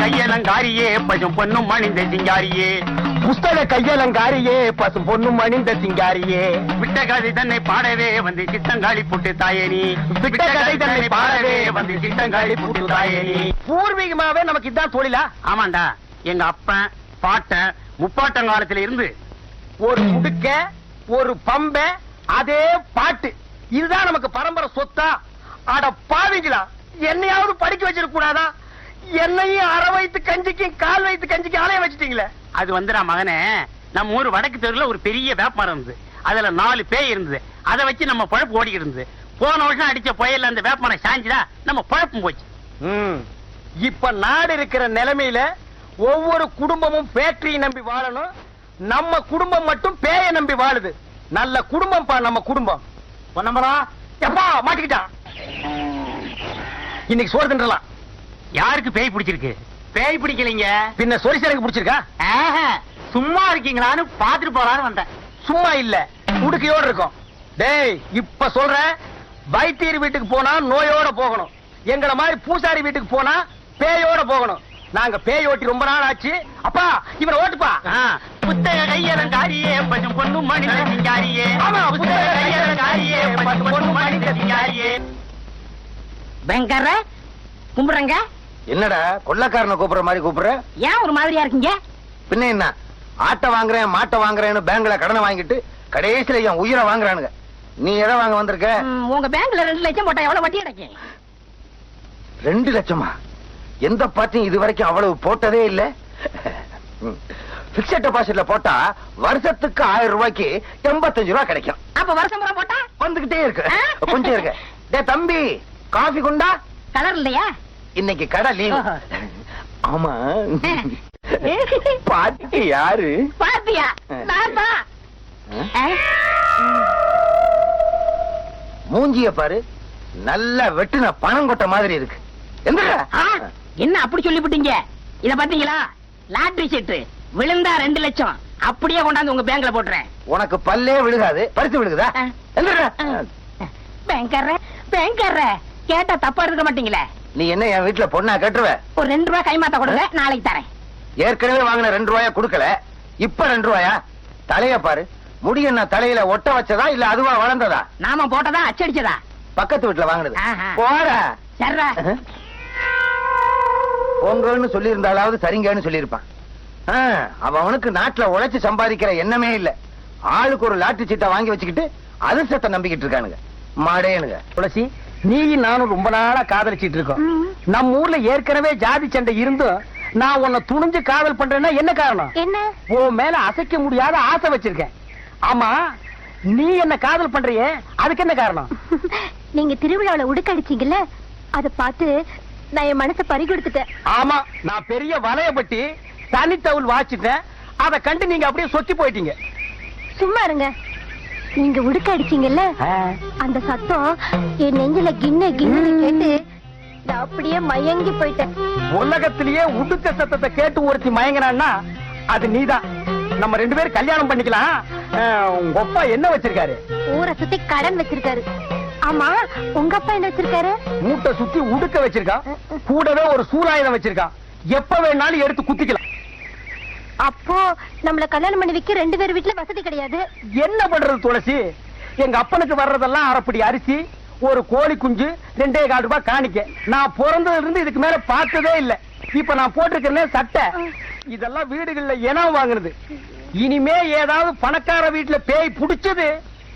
கையலங்காரியே பசும் பொண்ணும் மணிந்த சிங்காரியே. புஸ்தக கையலங்காரியே பசும் பொண்ணும் அணிந்த சிங்காரியே. விட்ட கதை தன்னை பாடவே வந்து சித்தங்காளி புட்டு தாயேனி விட்ட கதை தன்னை பாடவே வந்து சித்தங்காளி புட்டு தாயேனி பூர்வீகமாவே நமக்கு இதான் தொழிலா? ஆமாண்டா. எங்க அப்பன் பாட்டன் முப்பாட்டங்காலத்துல இருந்து ஒரு முடுக்க ஒரு பம்ப அதே பாட்டு. இதுதான் நமக்கு பரம்பரை சொத்தா. அட பாவிங்களா என்னையாவது படிக்க வச்சிருக்க கூடாதா என்னையும் அரை வயித்து கஞ்சிக்கும் கால் வயித்து கஞ்சிக்கும் அலைய வச்சிட்டீங்களே? அது வந்துடா மகனே. நம்ம ஊர் வடக்கு தெருல ஒரு பெரிய வேப்பமரம் இருந்தது. அதுல நாலு பேய் இருந்தது. அதை வச்சு நம்ம பழப்பு ஓடிக்கிட்டு இருந்தது. போன வருஷம் அடிச்ச புயல்ல அந்த வேப்பமரம் சாஞ்சுதா? நம்ம பழப்பும் போச்சு. ம். இப்ப நாடு இருக்கிற நிலைமையில ஒவ்வொரு குடும்பமும் ஃபேக்டரி நம்பி வாழணும். நம்ம குடும்பம் மட்டும் பேய நம்பி வாழுது. நல்ல குடும்பம் பா நம்ம குடும்பம். பொன்னம்பலா எப்பா மாட்டிக்கிட்டான் இன்னைக்கு சோறு தின்றலாம். யாருக்கு பேய் பிடிச்சிருக்கு? பேய் பிடிக்கலைங்க. பின்ன சொரிசரங்க பிடிச்சிருக்கா? சும்மா இருக்கீங்களான்னு பாத்துட்டு போலான்னு வந்தேன். சும்மா இல்ல உடுக்கையோட இருக்கும். டேய் இப்ப சொல்றேன் வைத்தியர் வீட்டுக்கு போனா நோயோட போகணும். எங்கள மாதிரி பூசாரி வீட்டுக்கு போனா பேயோட போகணும். நாங்க பேய் ஓட்டி ரொம்ப நாள் ஆச்சு. அப்பா இவனை ஓட்டுப்பா. புத்தக கையலங்காரியே பசும் பொண்ணும் மணிந்த சிங்காரியே. ஆமா, புத்தக கையலங்காரியே பசும் மணிந்த சிங்காரியே. பயங்கர கும்பிடுறங்க. என்னடா கொள்ளக்காரனை கூப்பிடுற மாதிரி கூப்பிடுற? ஏன் ஒரு மாதிரியா இருக்கீங்க? பின்ன என்ன? ஆட்டை வாங்குறேன் மாட்டை வாங்குறேன்னு பேங்க்ல கடனை வாங்கிட்டு கடைசியில என் உயிரை வாங்குறானுங்க. நீ எதை வாங்க வந்திருக்க? உங்க பேங்க்ல ரெண்டு லட்சம் போட்டா எவ்வளவு வட்டி கிடைக்கும் ரெண்டு லட்சமா? எந்த பார்ட்டியும் இது வரைக்கும் அவ்வளவு போட்டதே இல்ல. பிக்சட் டெபாசிட்ல போட்டா வருஷத்துக்கு ஆயிரம் ரூபாய்க்கு எண்பத்தஞ்சு ரூபாய் கிடைக்கும். அப்ப வருஷம் போட்டா? வந்துகிட்டே இருக்கு? கொஞ்சம் இருக்கு. டேய் தம்பி காஃபி குண்டா? கலர் இல்லையா? இன்னைக்கு கடை லீவ். ஆமா. பாட்டிக்கு யாரு? ஆ? மூஞ்சிய பாரு. நல்லா வெட்டுன பணம் கொட்ட மாதிரி இருக்கு. என்ன அப்படி சொல்லிவிட்டீங்க? இத பாத்தீங்களா லாட்டரி சீட்டு. விழுந்தா ரெண்டு லட்சம். அப்படியே கொண்டாந்து உங்க பேங்க்ல போட்டுறேன். உனக்கு பல்லே விழுகாது. பறித்து விழுகுதா? ஆ. எந்திரா. கேட்டா தப்பா எடுக்க மாட்டீங்களே? நீ என்ன என் வீட்டுல பொண்ணா கட்டுருவ ஒரு ரெண்டு ரூபாய் கைமாத்த கொடுங்க நாளைக்கு தரேன். ஏற்கனவே வாங்கின ரெண்டு ரூபாயா கொடுக்கல இப்ப ரெண்டு ரூபாயா? தலைய பாரு. முடி என்ன தலையில ஒட்ட வச்சதா இல்ல அதுவா வளர்ந்ததா? நாம போட்டதா அச்சடிச்சதா? பக்கத்து வீட்டுல வாங்கினது. போற சர்ரா பொங்கல்னு சொல்லி இருந்தாலாவது சரிங்கன்னு சொல்லியிருப்பான். அவனுக்கு நாட்டுல உழைச்சு சம்பாதிக்கிற எண்ணமே இல்ல. ஆளுக்கு ஒரு லாட்டரி சீட்டை வாங்கி வச்சுக்கிட்டு அதிர்ஷ்டத்தை நம்பிக்கிட்டு இருக்கானுங்க. மாடேனுங்க. துளசி நீயும் நானும் ரொம்ப நாளா காதலிச்சிட்டு இருக்கோம். நம்ம ஊர்ல ஏற்கனவே ஜாதி சண்டை இருந்தும் நான் உன்னை துணிஞ்சு காதல் பண்றேன்னா என்ன காரணம்? என்ன? உன் மேல அசைக்க முடியாத ஆசை வச்சிருக்கேன். ஆமா நீ என்ன காதல் பண்றியே அதுக்கு என்ன காரணம்? நீங்க திருவிழாவுல உடுக்கடிச்சீங்கல்ல அத பார்த்து நான் என் மனசை பறி கொடுத்துட்டேன் ஆமா நான் பெரிய வலையப்பட்டி தனித்தவுள் வாச்சிட்டேன் அத கண்டு நீங்க அப்படியே சொத்தி போயிட்டீங்க. சும்மா இருங்க. நீங்க உடுக்கடிச்சீங்கல்ல அந்த சத்தம் என் நெஞ்சில கிண்ண கிண்ணு கேட்டு அப்படியே மயங்கி போயிட்டேன். உலகத்திலேயே உடுக்க சத்தத்தை கேட்டு ஒருத்தி மயங்கினான்னா அது நீதான். நம்ம ரெண்டு பேரும் கல்யாணம் பண்ணிக்கலாம். உங்க அப்பா என்ன வச்சிருக்காரு? ஊரை சுத்தி கடன் வச்சிருக்காரு. ஆமா உங்க அப்பா என்ன வச்சிருக்காரு? மூட்டை சுத்தி உடுக்க வச்சிருக்கான். கூடவே ஒரு சூலாயுதம் வச்சிருக்கான். எப்ப வேணாலும் எடுத்து குத்திக்கலாம். அப்போ நம்மள கல்யாணம் பண்ணி வைக்க ரெண்டு பேர் வீட்டுல வசதி கிடையாது. என்ன பண்றது துளசி? எங்க அப்பனுக்கு வர்றதெல்லாம் அரைப்படி அரிசி ஒரு கோழி குஞ்சு ரெண்டே கால் ரூபாய் காணிக்க. நான் பிறந்ததுல இருந்து இதுக்கு மேல பார்த்ததே இல்ல. இப்ப நான் போட்டிருக்கிறேன் சட்டை. இதெல்லாம் வீடுகள்ல இனம் வாங்குனது. இனிமே ஏதாவது பணக்கார வீட்டுல பேய் புடிச்சது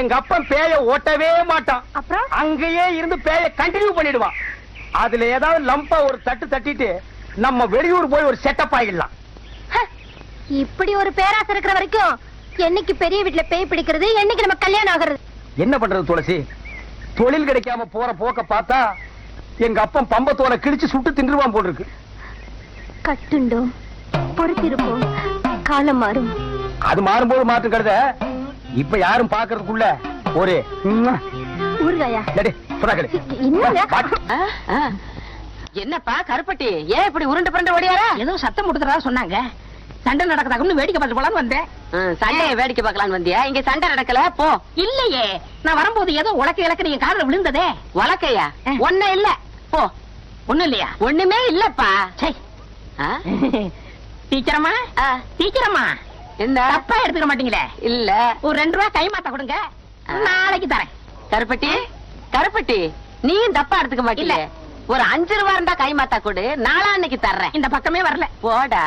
எங்க அப்பன் பேய ஓட்டவே மாட்டான். அப்புறம்? அங்கேயே இருந்து பேய கண்டினியூ பண்ணிடுவான். அதுல ஏதாவது லம்பா ஒரு தட்டு தட்டிட்டு நம்ம வெளியூர் போய் ஒரு செட்டப் ஆகிடலாம் இப்படி ஒரு பேராசை இருக்கிற வரைக்கும் என்னைக்கு பெரிய வீட்டுல பேய் பிடிக்கிறது என்னைக்கு நம்ம கல்யாணம் ஆகுறது? என்ன பண்றது துளசி? தொழில் கிடைக்காம போற போக்க பார்த்தா எங்க அப்பன் பம்பத்தோலை கிழிச்சு சுட்டு தின்றுவான் போல் இருக்கு கட்டுண்டோம் பொறுத்திருப்போம் காலம் மாறும். அது மாறும்போது மாற்றம் கருத இப்ப யாரும் பாக்குறதுக்குள்ள ஒரு. ஊர்காயா என்னப்பா கருப்பட்டி ஏன் இப்படி உருண்டு புரண்டு ஓடியாரா? ஏதோ சத்தம் கொடுத்துறதா சொன்னாங்க. சண்டை நடக்குதாக்குன்னு வேடிக்கை பார்த்து போலான்னு வந்தேன். சண்டைய வேடிக்கை பார்க்கலான்னு வந்தியா? இங்க சண்டை நடக்கல போ. இல்லையே நான் வரும்போது ஏதோ உலக்க இலக்க நீங்க காதுல விழுந்ததே. வழக்கையா ஆ. ஒன்னும் இல்ல. போ. ஒண்ணும் இல்லையா? ஒண்ணுமே இல்லப்பா? டீச்சரம்மா? டீச்சரம்மா? என்ன? தப்பா எடுத்துக்க மாட்டீங்களே? இல்ல. ஒரு ரெண்டு ரூபா கை மாத்த கொடுங்க. நாளைக்கு தரேன். கருப்பட்டி? கருப்பட்டி நீயும் தப்பா எடுத்துக்க மாட்டீங்க. ஒரு அஞ்சு ரூபா இருந்தா கை மாத்தா கொடு. நாளான்னைக்கு தர்றேன். இந்த பக்கமே வரல. போடா.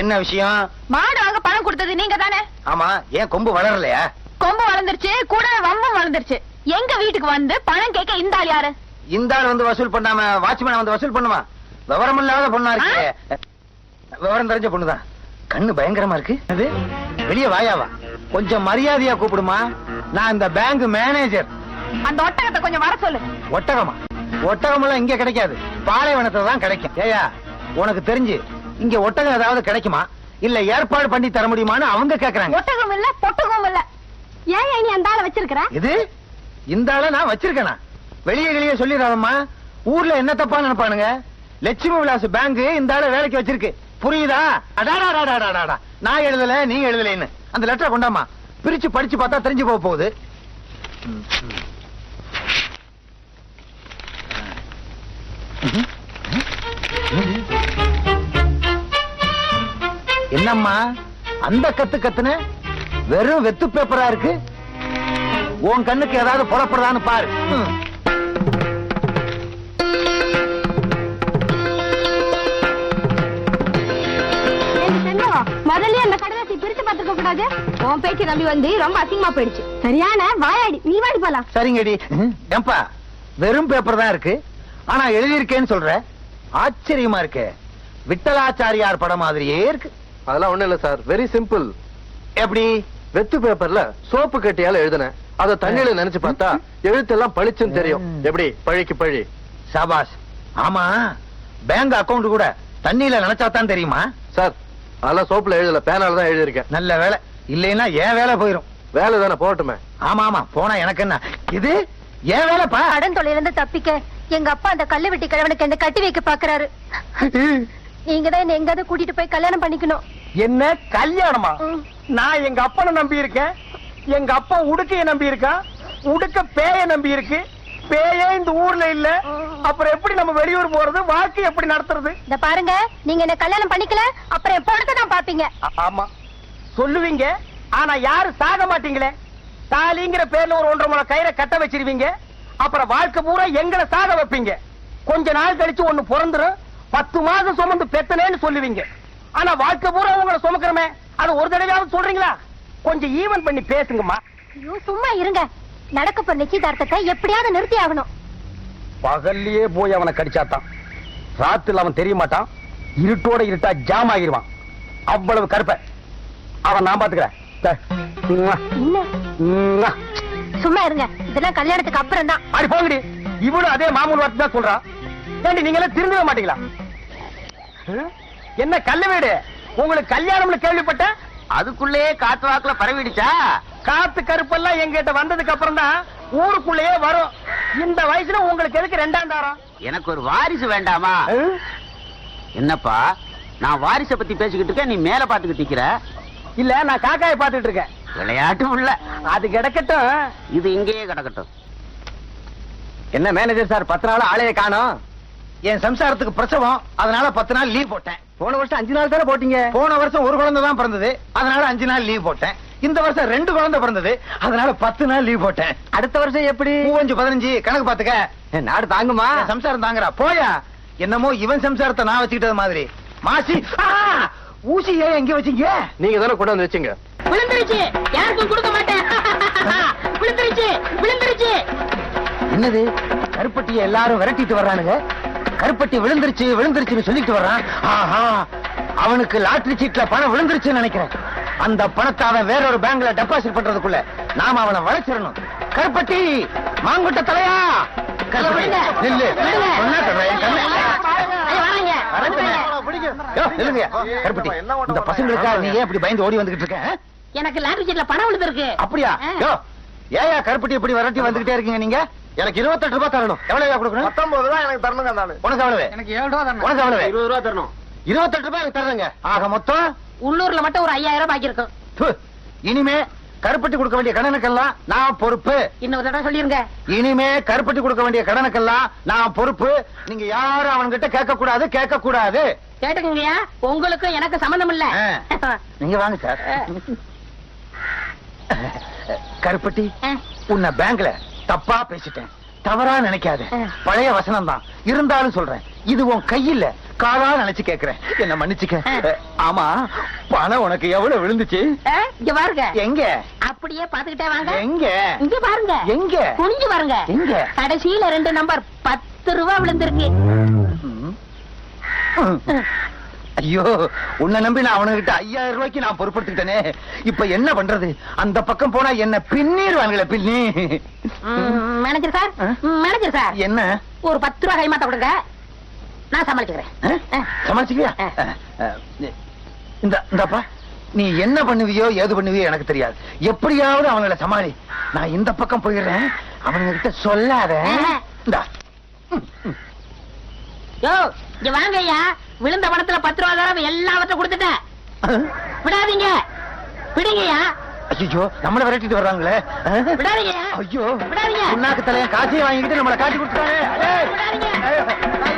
என்ன விஷயம்? மாடு வாங்க பணம் கொடுத்தது நீங்க தானே ஆமா ஏன் கொம்பு வளரலையா? கொம்பு வளர்ந்துருச்சு கூட வம்பும் வளர்ந்துருச்சு. எங்க வீட்டுக்கு வந்து பணம் கேட்க இந்த ஆள் யாரு? இந்த ஆள் வந்து வசூல் பண்ணாம வாட்ச்மேன் வந்து வசூல் பண்ணுமா? விவரம் இல்லாத பொண்ணா இருக்கு. விவரம் தெரிஞ்ச பொண்ணுதான் கண்ணு பயங்கரமா இருக்கு. அது வெளியே வாயாவா? கொஞ்சம் மரியாதையா கூப்பிடுமா? நான் இந்த பேங்க் மேனேஜர். அந்த ஒட்டகத்தை கொஞ்சம் வர சொல்லு. ஒட்டகமா? ஒட்டகம் எல்லாம் இங்க கிடைக்காது. பாலைவனத்துல தான் கிடைக்கும். ஏயா உனக்கு தெரிஞ்சு இங்க ஒட்டகம் ஏதாவது கிடைக்குமா? இல்ல ஏற்பாடு பண்ணி தர முடியுமான்னு அவங்க கேக்குறாங்க. ஒட்டகம் இல்ல பொட்டகம் இல்ல. ஏன் நீ அந்த ஆளை வச்சிருக்கிற? இது? இந்த ஆளை நான் வச்சிருக்கேனா? வெளியே வெளியே சொல்லிடுறாதம்மா ஊர்ல என்ன தப்பா நினைப்பானுங்க? லட்சுமி விலாஸ் பேங்க் இந்த ஆளை வேலைக்கு வச்சிருக்கு. புரியுதா? அடாடாடாடாடாடா நான் எழுதல நீ எழுதலைன்னு. அந்த லெட்டரை கொண்டாமா பிரிச்சு படிச்சு பார்த்தா தெரிஞ்சு போக போகுது. என்னம்மா? அந்த கத்து கத்துன வெறும் வெத்து பேப்பரா இருக்கு? உன் கண்ணுக்கு ஏதாவது புறப்படுறான்னு பாரு. ம். முதல்ல அந்த கடலாசி பிரிச்சு பார்த்துக்க கூடாது. உன் பேச்சு நம்பி வந்து ரொம்ப அசிங்கமா போயிடுச்சு. சரியான வாயாடி நீ வாடி போலாம். சரிங்கடி. ஏம்பா வெறும் பேப்பர் தான் இருக்கு. ஆனா எழுதியிருக்கேன்னு சொல்ற. ஆச்சரியமா இருக்கு. விட்டலாச்சாரியார் படம் மாதிரியே இருக்கு. அதெல்லாம் ஒண்ணும் இல்ல சார். வெரி சிம்பிள் எப்படி? வெத்து பேப்பர்ல சோப்பு கட்டியால எழுதினேன். அத தண்ணியில நினைச்சு பார்த்தா எழுத்தெல்லாம் பளிச்சுன்னு தெரியும். எப்படி? பழிக்கு பழி. சாபாஸ் ஆமா. பேங்க் அக்கவுண்ட் கூட தண்ணியில நினைச்சா தான் தெரியுமா? சார் அதெல்லாம் சோப்புல எழுதல. பேனால தான் எழுதியிருக்கேன். நல்ல வேலை. இல்லைன்னா ஏன் வேலை போயிரும். வேலை தானே போகட்டுமே. ஆமா ஆமா போனா எனக்கு என்ன? இது ஏன் வேலைப்பா கடன் தொழிலிருந்து தப்பிக்க எங்க அப்பா அந்த கல்லு வெட்டி கிழவனுக்கு என்ன கட்டி வைக்க பாக்குறாரு. நீங்க தான் என்ன எங்காவது கூட்டிட்டு போய் கல்யாணம் பண்ணிக்கணும். என்ன கல்யாணமா. நான் எங்க அப்பனை நம்பி இருக்கேன். எங்க அப்பா உடுக்கைய நம்பி இருக்கான் உடுக்க பேய நம்பி இருக்கு. பேயே இந்த ஊர்ல இல்ல. அப்புறம் எப்படி நம்ம வெளியூர் போறது? வாழ்க்கை எப்படி நடத்துறது? இந்த பாருங்க நீங்க என்ன கல்யாணம் பண்ணிக்கல? அப்புறம் பொண்ணத்தை தான் பாப்பீங்க. ஆமா. சொல்லுவீங்க ஆனா யாரும் சாக மாட்டீங்களே? தாலிங்கிற பேர்ல ஒரு ஒன்றரை முளை கயிறை கட்ட வச்சிருவீங்க. அப்புறம் வாழ்க்கை பூரா எங்களை சாக வைப்பீங்க. கொஞ்ச நாள் கழிச்சு ஒண்ணு பிறந்துரும். பத்து மாசம் சுமந்து பெத்தனேன்னு சொல்லுவீங்க. ஆனா வாழ்க்கை பூரா உங்களை சுமக்கிறமே. அது ஒரு தடவையாவது சொல்றீங்களா? கொஞ்சம் ஈவன் பண்ணி பேசுங்கம்மா. ஐயோ சும்மா இருங்க. நடக்க போற நிச்சயதார்த்தத்தை எப்படியாவது நிறுத்தி ஆகணும். பகல்லையே போய் அவனை கடிச்சாத்தான். ராத்துல அவன் தெரிய மாட்டான். இருட்டோட இருட்டா ஜாம் ஆகிருவான் அவ்வளவு கருப்ப. அவன் நான் பாத்துக்கிறேன். சும்மா இருங்க. இதெல்லாம் கல்யாணத்துக்கு அப்புறம் தான் அடி போங்கடி. இவளும் அதே மாமூல் வார்த்தை தான் சொல்றா. ஏண்டி நீங்க எல்லாம் திருந்தவே மாட்டீங்களா? என்ன கல்ல வீடு? உங்களுக்கு கல்யாணம்னு கேள்விப்பட்டேன் அதுக்குள்ளேயே காத்து வாக்குல பரவிடுச்சா? காத்து கருப்பெல்லாம் எங்கிட்ட வந்ததுக்கு அப்புறம் தான் ஊருக்குள்ளேயே வரும். இந்த வயசுல உங்களுக்கு எதுக்கு ரெண்டாம் தாரம்? எனக்கு ஒரு வாரிசு வேண்டாமா? என்னப்பா நான் வாரிசை பத்தி பேசிக்கிட்டு இருக்கேன் நீ மேல பாத்துக்கிட்டு நிக்கிற? இல்ல நான் காக்காயை பாத்துட்டு இருக்கேன். விளையாட்டு உள்ள அது கிடக்கட்டும். இது இங்கேயே கிடக்கட்டும். என்ன மேனேஜர் சார் பத்து நாள் ஆளைய காணோம். என் சம்சாரத்துக்கு பிரசவம் அதனால பத்து நாள் லீவ் போட்டேன். போன வருஷம் அஞ்சு நாள் தானே போட்டீங்க? போன வருஷம் ஒரு குழந்தை தான் பிறந்தது. அதனால அஞ்சு நாள் லீவ் போட்டேன். இந்த வருஷம் ரெண்டு குழந்தை பிறந்தது. அதனால பத்து நாள் லீவ் போட்டேன். அடுத்த வருஷம் எப்படி? மூவஞ்சு பதினஞ்சு கணக்கு பாத்துக்க நாடு தாங்குமா? என் சம்சாரம் தாங்குறா. போயா. என்னமோ இவன் சம்சாரத்தை நான் வச்சுக்கிட்டது மாதிரி. மாசி! ஊசி ஏன் எங்க வச்சீங்க? நீங்க தானே கொண்டு வந்து வச்சீங்க. விழுந்துருச்சு. யாருக்கும் கொடுக்க மாட்டேன். விழுந்துருச்சு. விழுந்துருச்சு. என்னது? கருப்பட்டியை எல்லாரும் விரட்டிட்டு வர்றானுங்க. கருப்பட்டி விழுந்துருச்சு விழுந்துருச்சுன்னு சொல்லிட்டு வர்றான். ஆஹா அவனுக்கு லாட்டரி சீட்ல பணம் விழுந்துருச்சுன்னு நினைக்கிறேன். அந்த பணத்தை அவன் வேற ஒரு பேங்க்ல டெபாசிட் பண்றதுக்குள்ள நாம அவனை வளைச்சிடணும். கருப்பட்டி மாங்குட்ட தலையா? இந்த பசங்களுக்கா நீ ஏன் இப்படி பயந்து ஓடி வந்துகிட்டு இருக்க? எனக்கு லாட்டரி சீட்ல பணம் விழுந்திருக்கு. அப்படியா? ஏயா கருப்பட்டி இப்படி விரட்டி வந்துகிட்டே இருக்கீங்க நீங்க? எனக்கு இருபத்தெட்டு ரூபாய் தரணும். எவ்வளவு கொடுக்கணும்? பத்தொன்பது ரூபாய் எனக்கு தரணுங்க நானு உனக்கு எவ்வளவு? எனக்கு ஏழு ரூபா உனக்கு எவ்வளவு? இருபது ரூபா தரணும். இருபத்தெட்டு ரூபாய் எனக்கு தர்றேங்க ஆக மொத்தம்? உள்ளூர்ல மட்டும் ஒரு ஐயாயிரம் பாக்கி இருக்கும். இனிமே கருப்பட்டி கொடுக்க வேண்டிய கடனுக்கெல்லாம் நான் பொறுப்பு. இன்னொரு தடவை சொல்லிருங்க. இனிமே கருப்பட்டி கொடுக்க வேண்டிய கடனுக்கெல்லாம் நான் பொறுப்பு. நீங்க யாரும் அவன்கிட்ட கேட்க கூடாது கேட்க கூடாது கேட்டுக்கங்கய்யா. உங்களுக்கும் எனக்கு சம்பந்தம் இல்ல. நீங்க வாங்க சார். கருப்பட்டி. உன்னை பேங்க்ல தப்பா பேசிட்டேன். தவறா நினைக்காத. பழைய வசனம் தான் இருந்தாலும் சொல்றேன். இது உன் கையில. காலா நினைச்சு கேக்குறேன். என்ன மன்னிச்சுக்க. ஆமா. பணம் உனக்கு எவ்வளவு விழுந்துச்சு? இங்க பாருங்க. எங்க? அப்படியே பாத்துக்கிட்டே வாங்க. எங்க? இங்க பாருங்க. எங்க? குனிஞ்சு பாருங்க. எங்க? கடைசியில ரெண்டு நம்பர் பத்து ரூபா விழுந்திருக்கு. ஐயோ உன்னை நம்பி நான் அவனுகிட்ட ஐயாயிரம் ரூபாய்க்கு நான் பொறுப்படுத்திக்கிட்டேனே. இப்ப என்ன பண்றது? அந்த பக்கம் போனா என்ன பின்னிடுவாங்களே பின்னி. மேனேஜர் சார் மேனேஜர் சார் என்ன? ஒரு பத்து ரூபா கைமாத்த கொடுங்க. நான் சமாளிச்சுக்கிறேன்? ஆ. சமாளிச்சுக்கியா இந்த இந்தப்பா. நீ என்ன பண்ணுவியோ ஏது பண்ணுவியோ எனக்கு தெரியாது. எப்படியாவது அவங்கள சமாளி. நான் இந்த பக்கம் போயிடுறேன். அவனுங்க கிட்ட சொல்லாத. இந்தா. இங்க வாங்க ஐயா. விழுந்த பணத்துல பத்து ரூபா தடவை எல்லாவற்றையும் கொடுத்துட்டேன். விடாதீங்க. விடுங்கய்யா. ஐயோ நம்மள விரட்டிட்டு வர்றாங்களே. ஆ? விடாதீங்கய்யா ஐயோ. விடாதீங்க. புண்ணாக்கு தலைய காசையும் வாங்கிட்டு நம்மள காட்டி கொடுத்துட்டாங்க. விடாதீங்க.